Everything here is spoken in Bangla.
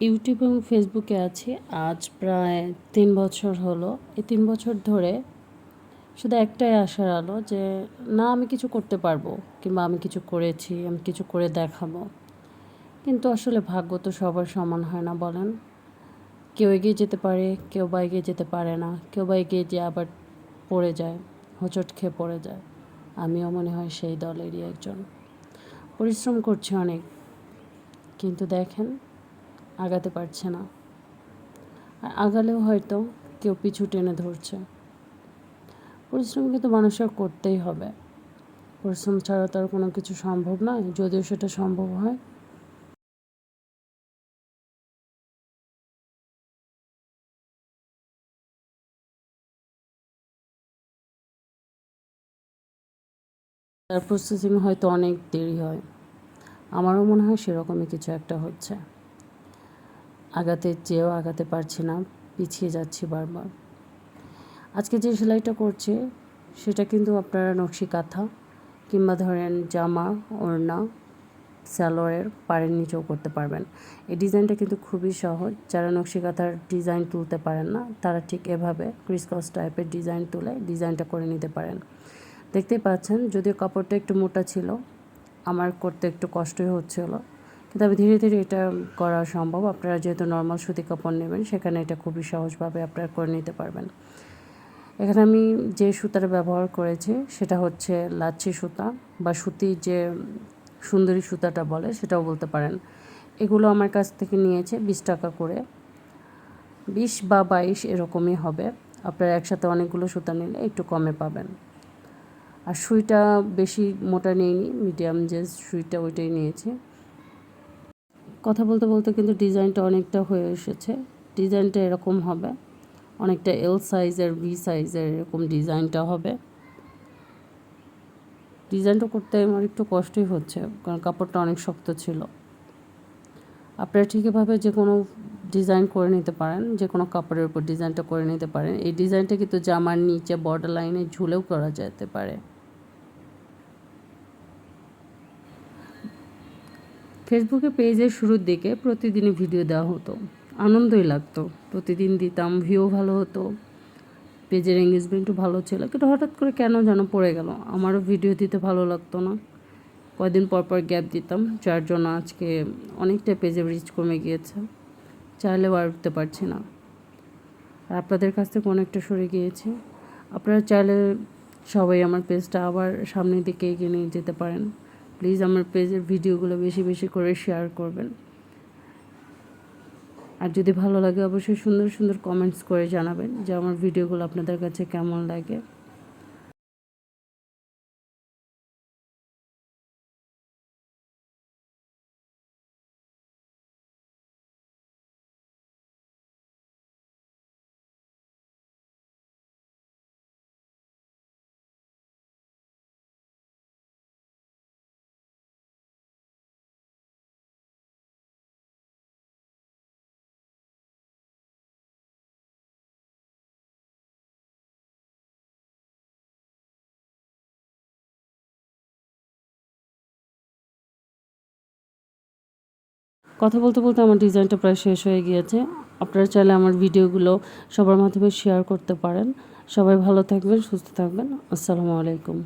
ইউটিউব এবং ফেসবুকে আছি। আজ প্রায় তিন বছর হলো। এই তিন বছর ধরে শুধু একটাই আশার আলো যে, না, আমি কিছু করতে পারব, কিংবা আমি কিছু করেছি, আমি কিছু করে দেখাবো। কিন্তু আসলে ভাগ্য তো সবার সমান হয় না, বলেন। কেউ এগিয়ে যেতে পারে, কেউ বা এগিয়ে যেতে পারে না। কেউ বা এগিয়ে যেয়ে আবার পড়ে যায়, হোঁচট খেয়ে পড়ে যায়। আমিও মনে হয় সেই দলেরই একজন। পরিশ্রম করছি অনেক। কিন্তু দেখেন আগাতে পারছে না। আর আগালেও হয়তো কেউ পিছু টেনে ধরছে। পরিশ্রম কিন্তু মানুষের করতেই হবে। পরিশ্রম ছাড়া তার কোনো কিছু সম্ভব নয়। যদিও সেটা সম্ভব হয়। তার প্রসেসিং হয়তো অনেক দেরি হয়। আমারও মনে হয় সেরকমই কিছু একটা হচ্ছে। আগাতে চেয়েও আগাতে পারছি না, পিছিয়ে যাচ্ছি বারবার। আজকে যে সেলাইটা করছে, সেটা কিন্তু আপনারা নকশি কাঁথা কিংবা ধরেন জামা, ওড়না স্যালোয়ারের পাড়ের নিচেও করতে পারবেন। এই ডিজাইনটা কিন্তু খুবই সহজ। যারা নকশি কাঁথার ডিজাইন তুলতে পারেন না, তারা ঠিক এভাবে ক্রিসকস টাইপের ডিজাইন তুলে ডিজাইনটা করে নিতে পারেন। দেখতেই পাচ্ছেন, যদিও কাপড়টা একটু মোটা ছিল, আমার করতে একটু কষ্টই হচ্ছিল আমি ধীরে ধীরে এটা করা সম্ভব। আপনারা যেহেতু নর্মাল সুতি কাপড় নেবেন, সেখানে এটা খুবই সহজভাবে আপনারা করে নিতে পারবেন। এখানে আমি যে সুতাটা ব্যবহার করেছি, সেটা হচ্ছে লাচ্ছি সুতা বা সুতি যে সুন্দরী সুতাটা বলে, সেটাও বলতে পারেন। এগুলো আমার কাছ থেকে নিয়েছে বিশ টাকা করে। বিশ বা বাইশ এরকমই হবে। আপনারা একসাথে অনেকগুলো সুতা নিলে একটু কমে পাবেন। আর সুইটা বেশি মোটা নিইনি, মিডিয়াম যে সুইটা ওইটাই নিয়েছি। কথা বলতে বলতে কিন্তু ডিজাইনটা অনেকটা হয়ে এসেছে। ডিজাইনটা এরকম হবে। অনেকটা এল সাইজের ভি সাইজের এরকম ডিজাইনটা হবে। ডিজাইনটা করতে আমার একটু কষ্টই হচ্ছে, কারণ কাপড়টা অনেক শক্ত ছিল। আপনারা ঠিক এভাবে যে কোনো ডিজাইন করে নিতে পারেন, যে কোনো কাপড়ের উপর ডিজাইনটা করে নিতে পারেন। এই ডিজাইনটা কিন্তু জামার নিচে বর্ডার লাইনে ঝুলেও করা যেতে পারে। ফেসবুকে পেজের শুরুর দিকে প্রতিদিনই ভিডিও দেওয়া হতো। আনন্দই লাগতো। প্রতিদিন দিতাম ভিউ ভালো হতো। পেজের এঙ্গেজমেন্টও ভালো ছিল। কিন্তু হঠাৎ করে কেন যেন পড়ে গেল। আমারও ভিডিও দিতে ভালো লাগতো না। কয়দিন পর পর গ্যাপ দিতাম। যার জন্য আজকে অনেকটা পেজে রিচ কমে গিয়েছে। চাইলেও আর উঠতে পারছি না। আর আপনাদের কাছ থেকে অনেকটা সরে গিয়েছে। আপনারা চাইলে সবাই আমার পেজটা আবার সামনের দিকে এগিয়ে নিয়ে যেতে পারেন। প্লিজ আমার পেজের ভিডিওগুলো বেশি বেশি করে শেয়ার করবেন। আর যদি ভালো লাগে, অবশ্যই সুন্দর সুন্দর কমেন্টস করে জানাবেন যে আমার ভিডিওগুলো আপনাদের কাছে কেমন লাগে। কথা বলতে বলতে আমার ডিজাইনটা প্রায় শেষ হয়ে গিয়েছে। আপনারা চাইলে আমার ভিডিওগুলো সবার মাধ্যমে শেয়ার করতে পারেন। সবাই ভালো থাকবেন, সুস্থ থাকবেন। আসসালামু আলাইকুম।